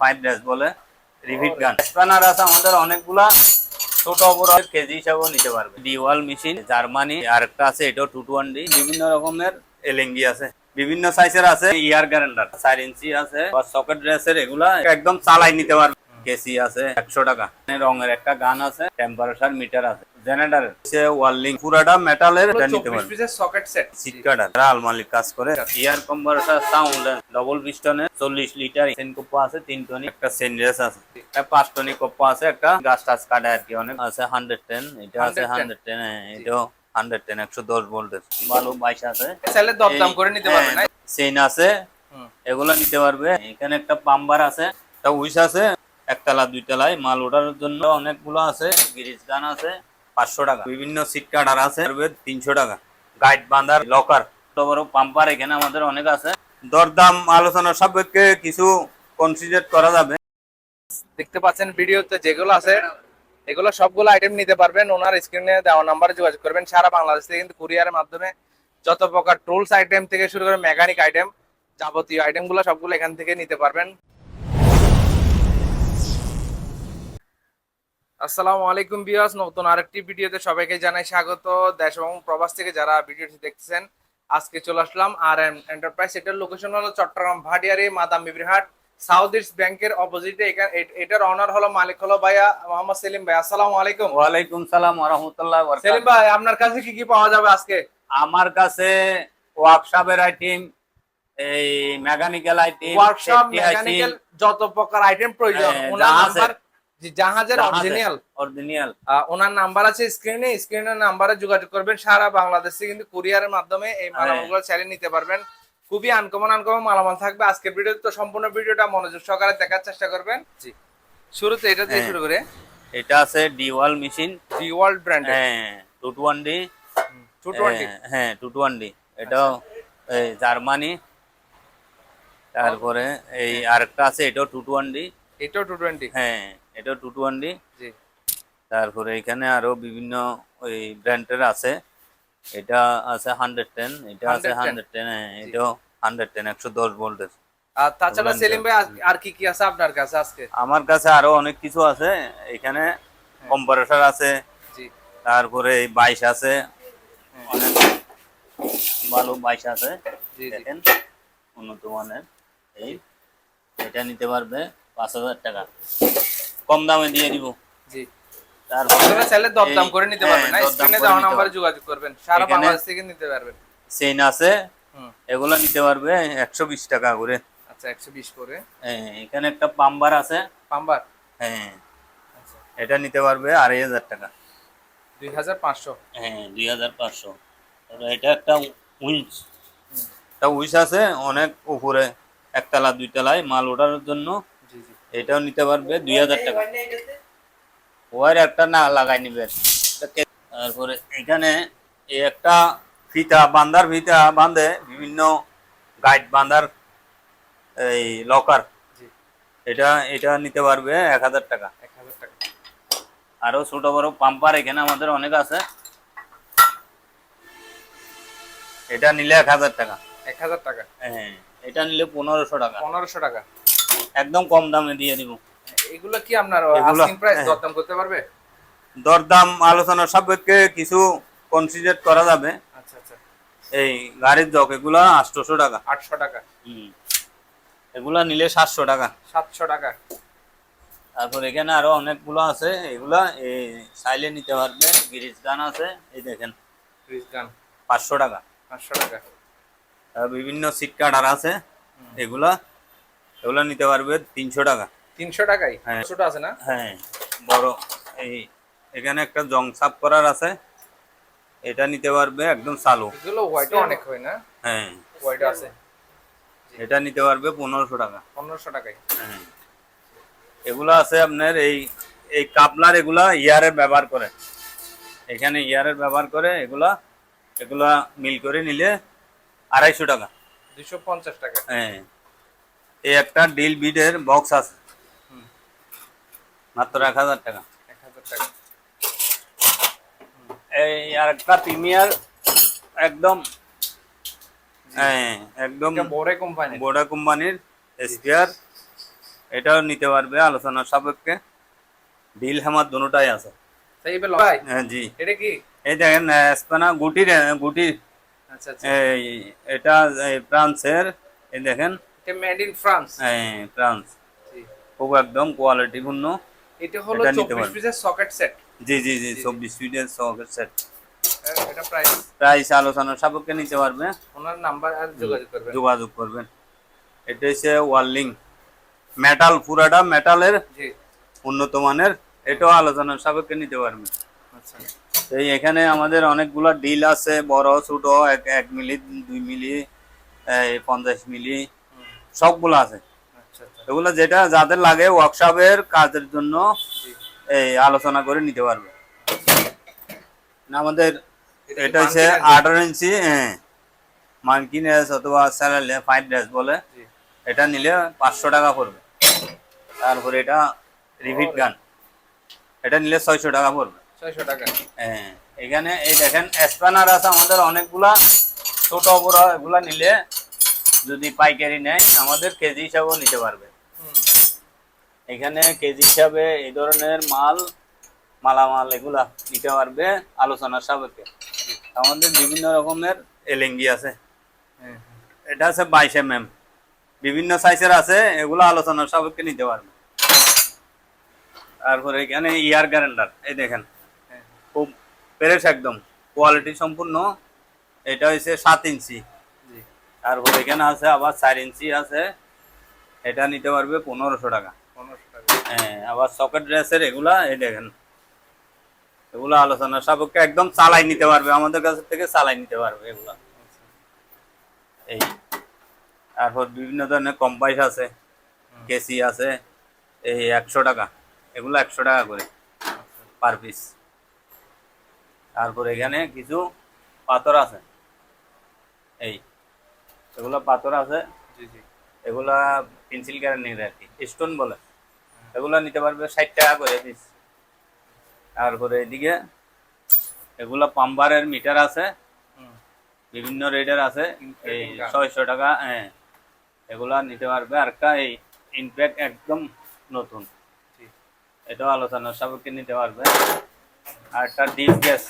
Five dress বলে রিভিট গান। Spanner আছে আমাদের অনেকগুলা, ছোট বড় কেজি হিসাবেও নিতে পারবে। ডিওয়াল মেশিন জার্মানি আরেকটা আছে, এটাও টু টোয়েন্টি বিভিন্ন রকমের এলেঙ্গি আছে। বিভিন্ন সাইজের আছে ইয়ার গ্যারেন্ডার চার ইঞ্চি আছে সকেট ড্রেসের এগুলা একদম চালাই নিতে পারবে। কেসি আছে, একশো টাকা। রঙের একটা গান আছে টেম্পারেচার মিটার আছে। জেনারেটর ওয়ার্লিং পুরাটা মেটালের নিতে পারবে। পিসের সকেট সেট সিটকাটার যারা আলমালিক কাজ করে। ইয়ার কম্পারেটার সাউন্ড ডবল পিস্টনের চল্লিশ লিটার সেন কোপ্পা আছে তিন টনি একটা সেনরেস আছে। একটা পাঁচ টনি কোপ্পা আছে একটা গাছ টাছ কাটে আর কি অনেক আছে হান্ড্রেড টেন এটা আছে 110 হান্ড্রেড টেন এটাও হান্ড্রেড টেন একশো দশ ভোল্টের ভালো বাইশ আছে। চাইলে দরদাম করে নিতে পারবে না চেইন আছে। এগুলো নিতে পারবে। এখানে একটা পাম্বার আছে একটা উইস আছে একতলা দুইতলায়। মাল ওঠার জন্য অনেকগুলো আছে গিরিজ গান আছে। পাঁচশো টাকা। বিভিন্ন সিট কাটার আছে তিনশো টাকা। গাইড বাঁধার লকার বড় পাম্পার এখানে আমাদের অনেক আছে। দরদাম, আলোচনা সাপেক্ষে কিছু কনসিডার করা যাবে। দেখতে পাচ্ছেন ভিডিওতে যেগুলো আছে, এগুলো সবগুলো আইটেম নিতে পারবেন। ওনার স্ক্রিনে দেওয়া নাম্বারে যোগাযোগ করবেন। সারা বাংলাদেশ থেকে কিন্তু কুরিয়ারের মাধ্যমে যত প্রকার টুলস আইটেম থেকে শুরু করে মেকানিক আইটেম যাবতীয় আইটেমগুলো সবগুলো এখান থেকে নিতে পারবেন। আসসালামু আলাইকুম বিয়াস নতুন আরেকটি ভিডিওতে সবাইকে জানাই স্বাগত। দেশ এবং প্রবাস থেকে যারা ভিডিওটি দেখতেছেন আজকে চলে আসলাম আর এম এন্টারপ্রাইজ এটার লোকেশন হলো চট্টগ্রাম ভাটিয়ারি মাদাম বিবিরহাট সাউথ ইস্ট ব্যাংকের অপোজিটে এটার অনার হলো মালিক হলো ভাইয়া মোহাম্মদ সেলিম ভাই। আসসালামু আলাইকুম। ওয়ালাইকুম সালাম রহমতুল্লাহ সেলিম ভাই আপনার কাছে কি কি পাওয়া যাবে আজকে? আমার কাছে ওয়ার্কশপের আইটেম এই মেকানিক্যাল আইটেম ওয়ার্কশপ মেকানিক্যাল যত প্রকার আইটেম প্রয়োজন। হ্যাঁ, ওনার জি, জাহাজের অরিজিনাল অরিজিনাল ওনার নাম্বার আছে স্ক্রিনে স্ক্রিনের নাম্বারে যোগাযোগ করবেন। সারা বাংলাদেশে কিন্তু কুরিয়ারের মাধ্যমে এই হ্যাঁ। মালামালগুলো চালিয়ে নিতে পারবেন। খুবই আনকমন আনকমন মালামাল থাকবে। আজকের ভিডিও তো সম্পূর্ণ ভিডিওটা মনোযোগ সহকারে দেখার চেষ্টা করবেন। জি। শুরুতে এটা দিয়ে হ্যাঁ। শুরু করে। এটা আছে ডিওয়াল মেশিন জি ওয়ার্ল্ড ব্র্যান্ডের হ্যাঁ টু টু টোয়েন্টি হ্যাঁ টু টোয়েন্টি এটাও এই জার্মানি। তারপরে এই আরেকটা আছে এটাও টু টোয়েন্টি এটাও টু টোয়েন্টি হ্যাঁ। এটাও টু টোয়েন্টি জি। তারপরে এখানে আরও বিভিন্ন ওই ব্র্যান্ডের আছে। এটা আছে হান্ড্রেড টেন এটা আছে 110 হান্ড্রেড টেন হ্যাঁ এটাও হান্ড্রেড টেন একশো দশ ভোল্টের। আর তাছাড়া সেলিম ভাই আর- কি কি আছে আপনার কাছে আজকে? আমার কাছে আরও অনেক কিছু আছে। এখানে কম্পারেটর আছে। জি। তারপরে এই বাইশ আছে। অনেক ভালো বাইশ আছে। দেখেন উন্নত মানের। এই এটা নিতে পারবে পাঁচ হাজার টাকা। কম দামে দিয়ে দিব। জি। তারপরে চাইলে দরদাম করে নিতে পারবেন না স্ক্রিনে দেওয়া নাম্বারে পারবে। যোগাযোগ করবেন সারা বাংলাদেশ থেকে নিতে পারবেন। চেইন আছে এগুলো নিতে পারবে একশো বিশ টাকা করে। আচ্ছা একশো বিশ করে। হ্যাঁ, এখানে একটা পাম্বার আছে। পাম্বার? হ্যাঁ। আচ্ছা। এটা নিতে পারবে আড়াই হাজার টাকা। দুই হাজার পাঁচশো। হ্যাঁ দুই হাজার পাঁচশো। এটা একটা উইচ একটা উইচ আছে অনেক উপরে একতলা দুইতলায় মাল ওঠার জন্য। এটাও নিতে পারবে দুই হাজার টাকা। ওয়ার একটা না লাগাই নিবে। তারপরে এখানে এই একটা ফিতা বান্দার ফিতা বাঁধে বিভিন্ন গাইড বাঁধার এই লকার। এটা এটা নিতে পারবে এক হাজার টাকা। এক হাজার টাকা। আরও ছোট বড় পাম্পার এখানে আমাদের অনেক আছে। এটা নিলে এক হাজার টাকা। এক হাজার টাকা। হ্যাঁ এটা নিলে পনেরোশো টাকা। পনেরোশো টাকা। একদম কম দামে দিয়ে দিব। এগুলো কি আপনার আস্কিং প্রাইস হ্যাঁ। দরদাম করতে পারবে? দরদাম আলোচনার সাপেক্ষে কিছু কনসিডার করা যাবে। আচ্ছা আচ্ছা। এই গাড়ির জক এগুলা আটশোশো টাকা। আটশো টাকা। হুম। এগুলা নিলে সাতশো টাকা। সাতশো টাকা। তারপর এখানে আরও অনেকগুলো আছে। এগুলা এই সাইলে নিতে পারবে। গিরিজ গান আছে এই দেখেন। ফ্রিজ গান। পাঁচশো টাকা। পাঁচশো টাকা। আর বিভিন্ন সিট কাটার আছে। এগুলা এগুলা নিতে পারবে তিনশো টাকা। তিনশো টাকাই হ্যাঁ। ছোট আছে না? হ্যাঁ বড়। এই এখানে একটা জং সাপ করার আছে। এটা নিতে পারবে একদম চালু। এগুলো হোয়াইট অনেক হয় না? হ্যাঁ। হোয়াইট আছে। এটা নিতে পারবে পনেরোশো টাকা। পনেরোশো টাকাই হ্যাঁ। এগুলো আছে আপনার এই এই কাপলার এগুলা ইয়ারের ব্যবহার করে। এখানে ইয়ারের ব্যবহার করে এগুলা এগুলা মিল করে নিলে আড়াইশো টাকা। দুশো পঞ্চাশ টাকা। হ্যাঁ। এই একটা ডিল বিডের বক্স আছে। মাত্র এক হাজার টাকা। এক হাজার টাকা। এই আর একটা প্রিমিয়ার একদম একদম বড় কোম্পানি বোডা কোম্পানির স্পেয়ার এটাও নিতে পারবে আলোচনার সাপেক্ষে। ডিল হ্যামার দুটাই আছে। হ্যাঁ, জি। এটা কি? এই দেখেন স্পানা গুটির গুটি আচ্ছা আচ্ছা। এই এটা ফ্রান্সের এই দেখেন এটা মেড ইন ফ্রান্স এই ফ্রান্স খুব একদম কোয়ালিটিপূর্ণ এটা হলো 24 পিসের সকেট সেট জি জি জি চব্বিশ ফিটের সকেট সেট এটা প্রাইস প্রাইস আলোচনার সাপেক্ষে নিতে পারবে। ওনার নাম্বার আর যোগাযোগ করবেন। যোগাযোগ করবেন। এটা হচ্ছে ওয়ার্লিং মেটাল পুরাটা মেটালের জি। উন্নত মানের। এটাও আলোচনার সাপেক্ষে নিতে পারবে আচ্ছা। এই এখানে আমাদের অনেকগুলো ডিল আছে। বড় ছোট এক এক মিলি দুই মিলি পঞ্চাশ মিলি। সবগুলো আছে। আচ্ছা আচ্ছা। এগুলো যেটা যাদের লাগে ওয়ার্কশপের কাজের জন্য এই আলোচনা করে নিতে পারবে। আমাদের এটা হচ্ছে? আঠারো ইঞ্চি হ্যাঁ ড্রেস অথবা স্যালালে ফাইভ ড্রেস বলে। এটা নিলে পাঁচশো টাকা পড়বে। তারপরে এটা রিভিট গান এটা নিলে ছয়শো টাকা পড়বে। 600 টাকা। হ্যাঁ এখানে এই দেখেন স্প্যানার আছে আমাদের অনেকগুলা ছোট বড় এগুলা নিলে যদি পাইকারি নেয়, আমাদের কেজি হিসাবেও নিতে পারবে। এখানে কেজি হিসাবে এই ধরনের মাল, মালামাল এগুলা নিতে পারবে আলোচনার সাপেক্ষে। আমাদের বিভিন্ন রকমের এলেঙ্গি আছে। এটা আছে বাইশ এম এম বিভিন্ন সাইজের আছে, এগুলো আলোচনার সাপেক্ষে নিতে পারবে। তারপরে এখানে ইয়ার গ্যারেন্ডার এই দেখেন। খুব ফ্রেশ একদম। কোয়ালিটি সম্পূর্ণ। এটা হচ্ছে সাত ইঞ্চি। তারপরে এখানে আছে আবার চার ইঞ্চি আছে। এটা নিতে পারবে পনেরোশো টাকা। 1500 টাকা। হ্যাঁ আবার সকেট ড্রেসের এগুলা এই দেখেন। এগুলো আলোচনার সাপেক্ষে একদম চালাই নিতে পারবে আমাদের কাছ থেকে চালাই নিতে পারবে এগুলা। এই তারপর বিভিন্ন ধরনের কম্পাইস আছে কেসি আছে এই একশো টাকা এগুলো একশো টাকা করে পার পিস তারপর এখানে কিছু পাথর আছে। এই এগুলো পাথর আছে। জি জি। এগুলা পেন্সিল গ্যারান্টির আর কি স্টোন বলে। এগুলো নিতে পারবে ষাট টাকা করে পিস তারপরে এদিকে এগুলো পাম্বারের মিটার আছে। বিভিন্ন রেটের আছে। এই ছয়শো টাকা হ্যাঁ। এগুলা নিতে পারবে। আর একটা এই ইনপ্যাক্ট একদম নতুন। এটাও আলোচনার সাপেক্ষে নিতে পারবে। আর একটা ডিপ গ্যাস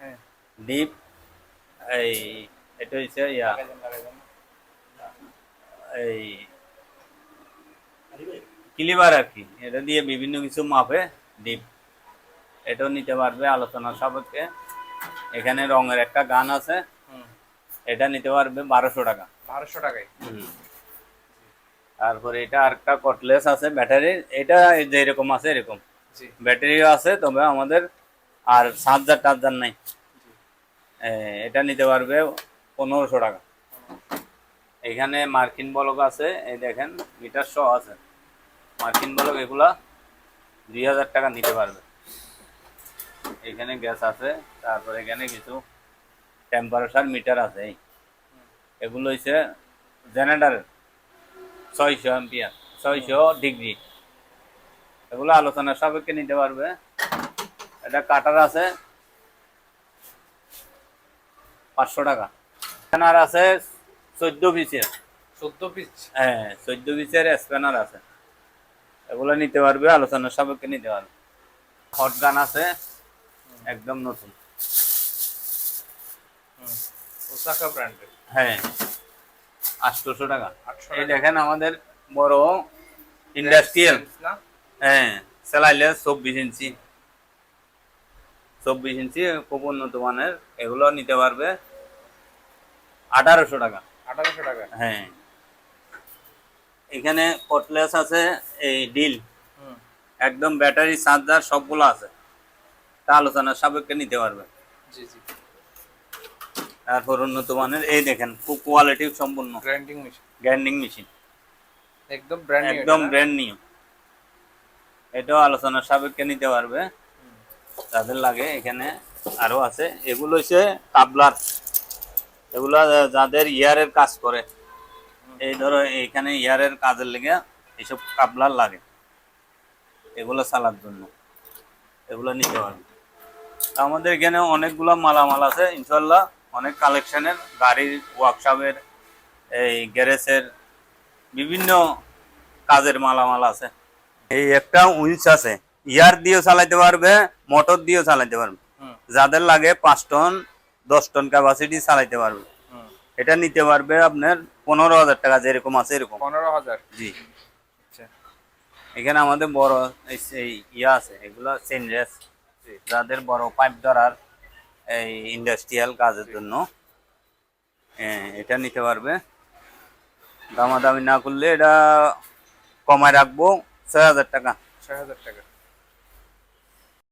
হ্যাঁ। ডিপ এই এটা হচ্ছে ইয়া। এই ক্লিবার আর কি। এটা দিয়ে বিভিন্ন কিছু মাপে ডিপ। এটাও নিতে পারবে আলোচনার সাপেক্ষে। এখানে রঙের একটা গান আছে। এটা নিতে পারবে বারোশো টাকা। 1200 টাকায়? তারপরে এটা আরেকটা কটলেস আছে ব্যাটারি। এটা যেরকম আছে এরকম। জি। ব্যাটারিও আছে তবে আমাদের আর চার্জার টার্জার নাই। এ, এটা নিতে পারবে পনেরোশো টাকা। এখানে মার্কিন বলক আছে, এই দেখেন, মিটার সহ আছে। মার্কিন বলক এগুলা দুই হাজার টাকা নিতে পারবে। এখানে গ্যাস আছে, তারপরে এখানে কিছু টেম্পারেচার মিটার আছে, এই। এগুলো হচ্ছে জেনারেটারের ছয়শো এম্পিয়ার ছয়শো ডিগ্রি এগুলো আলোচনার সাপেক্ষে নিতে পারবে। এটা কাটার আছে, পাঁচশো টাকা। স্প্যানার আছে চোদ্দ পিসের। 14 পিস? হ্যাঁ চোদ্দ পিসের স্প্যানার আছে। এগুলো নিতে পারবে আলোচনার সাপেক্ষে নিতে পারবে। হট গান আছে একদম নতুন। ওসাকা ব্র্যান্ডের। হ্যাঁ আটশোশো টাকা। 800 এই দেখেন আমাদের বড় ইন্ডাস্ট্রিয়াল। হ্যাঁ সেলাইলে চব্বিশ ইঞ্চি। চব্বিশ ইঞ্চি খুব উন্নত মানের এগুলো নিতে পারবে। আঠারোশো টাকা। 1800 টাকা। হ্যাঁ। এখানে কটলেস আছে এই ডিল একদম ব্যাটারি চার্জার সবগুলো আছে। তা আলোচনার সাপেক্ষে নিতে পারবে। জি জি। তারপর উন্নত মানের এই দেখেন খুব কোয়ালিটি সম্পূর্ণ। গ্রাইন্ডিং মেশিন গ্রাইন্ডিং মেশিন একদম ব্র্যান্ড নিউ একদম ব্র্যান্ড নিউ এটাও আলোচনার সাপেক্ষে নিতে পারবে। তাদের লাগে এখানে আরও আছে। এগুলো হচ্ছে কাবলার এগুলো যাদের ইয়ারের কাজ করে এই ধরো এখানে ইয়ারের কাজের লেগে এইসব কাবলার লাগে। এগুলো চালার জন্য। এগুলো নিতে পারবে। আমাদের এখানে অনেকগুলো মালামাল আছে ইনশাল্লাহ অনেক কালেকশনের গাড়ির ওয়ার্কশপের এই গ্যারেজের বিভিন্ন কাজের মালামাল আছে। এই একটা উইন্স আছে। ইয়ার দিয়েও চালাইতে পারবে মোটর দিয়েও চালাইতে পারবে। যাদের লাগে পাঁচ টন দশ টন ক্যাপাসিটি চালাইতে পারবে। এটা নিতে পারবে আপনার পনেরো হাজার টাকা যেরকম আছে এরকম। পনেরো হাজার? জি। আচ্ছা। এখানে আমাদের বড় এই ইয়া আছে এগুলো চেঞ্জেস যাদের বড় পাইপ ধরার এই ইন্ডাস্ট্রিয়াল কাজের জন্য এটা নিতে পারবে। দামাদামি না করলে এটা কমায় রাখব ছয় হাজার টাকা। ছয় হাজার টাকা।